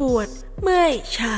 ปวด เมื่อยชา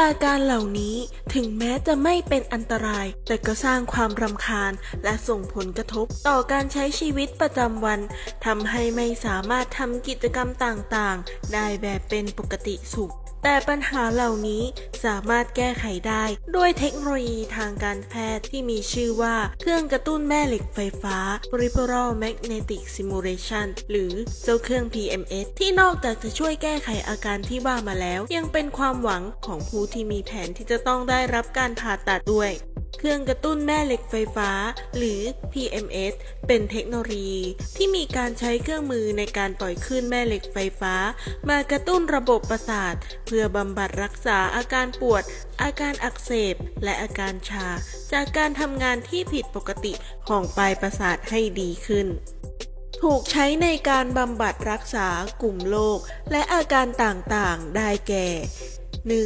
อาการเหล่านี้ถึงแม้จะไม่เป็นอันตราย แต่ก็สร้างความรำคาญและส่งผลกระทบต่อการใช้ชีวิตประจำวันทำให้ไม่สามารถทำกิจกรรมต่างๆ ได้แบบเป็นปกติสุข แต่ปัญหาเหล่านี้สามารถแก้ไขได้ด้วยเทคโนโลยีทางการแพทย์ที่มีชื่อว่า เครื่องกระตุ้นแม่เหล็กไฟฟ้า Peripheral Magnetic Stimulation หรือเจ้าเครื่อง PMS ที่นอกจากจะช่วยแก้ไขอาการที่ว่ามาแล้ว ยังเป็นความหวังของผู้ที่มีแผนที่จะต้องได้รับการผ่าตัดด้วย เครื่องกระตุ้นแม่เหล็กไฟฟ้า หรือ PMS เป็นเทคโนโลยีที่มีการใช้เครื่องมือในการปล่อยคลื่นแม่เหล็กไฟฟ้า มากระตุ้นระบบประสาท เพื่อบำบัดรักษาอาการปวด อาการอักเสบ และอาการชา จากการทำงานที่ผิดปกติของปลายประสาทให้ดีขึ้นถูกใช้ในการบำบัดรักษากลุ่มโรคและอาการต่างๆ ได้แก่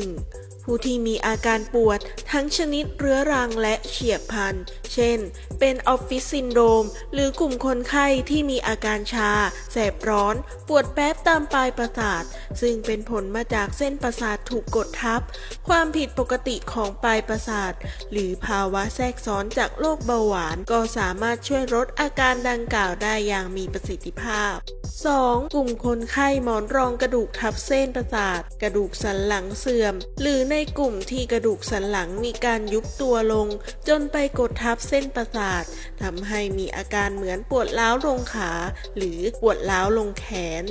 1. ผู้ที่มีอาการปวดทั้งชนิดเรื้อรังและเฉียบพลัน เช่น เป็นออฟฟิศซินโดรม หรือกลุ่มคนไข้ที่มีอาการชา แสบร้อน ปวดแป๊บตามปลายประสาท ซึ่งเป็นผลมาจากเส้นประสาทถูกกดทับ ความผิดปกติของปลายประสาท หรือภาวะแทรกซ้อนจากโรคเบาหวาน ก็สามารถช่วยลดอาการดังกล่าวได้อย่างมีประสิทธิภาพ 2. กลุ่มคนไข้หมอนรองกระดูกทับเส้นประสาท กระดูกสันหลังเสื่อม หรือในกลุ่มที่กระดูกสันหลังมีการยุบตัวลง จนไปกดทับเส้นประสาททำให้มีอาการเหมือนปวดร้าวลงขา หรือปวดร้าวลงแขน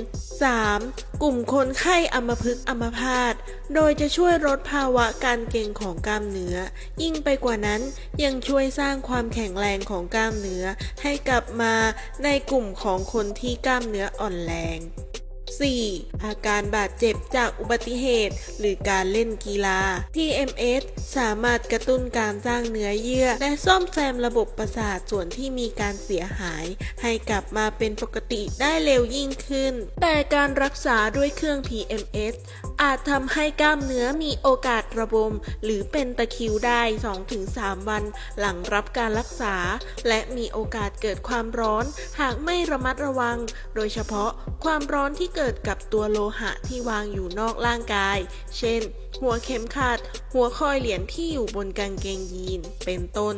3. กลุ่มคนไข้อัมพฤกษ์อัมพาตโดยจะช่วยลดภาวะการเกร็งของกล้ามเนื้อ ยิ่งไปกว่านั้นยังช่วยสร้างความแข็งแรงของกล้ามเนื้อ ให้กลับมาในกลุ่มของคนที่กล้ามเนื้ออ่อนแรง 4. อาการบาดเจ็บจากอุบัติเหตุ หรือการเล่นกีฬา TMS สามารถกระตุ้นการสร้างเนื้อเยื่อ และซ่อมแซมระบบประสาทส่วนที่มีการเสียหาย ให้กลับมาเป็นปกติได้เร็วยิ่งขึ้น แต่การรักษาด้วยเครื่อง TMS อาจทำให้กล้ามเนื้อมีโอกาสระบม หรือเป็นตะคริวได้ 2-3 วัน หลังรับการรักษา และมีโอกาสเกิดความร้อน หากไม่ระมัดระวัง โดยเฉพาะความร้อนที่เกิดกับตัวโลหะที่วางอยู่นอกร่างกาย เช่น หัวเข็มขัด หัวคอยเหรียญที่อยู่บนกางเกงยีน เป็นต้น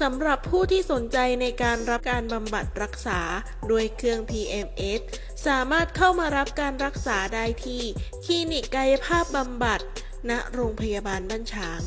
สำหรับผู้ที่สนใจในการรับการบำบัดรักษาด้วยเครื่อง PMS สามารถเข้ามารับการรักษาได้ที่ คลินิกกายภาพบำบัด ณ โรงพยาบาลบ้านฉาง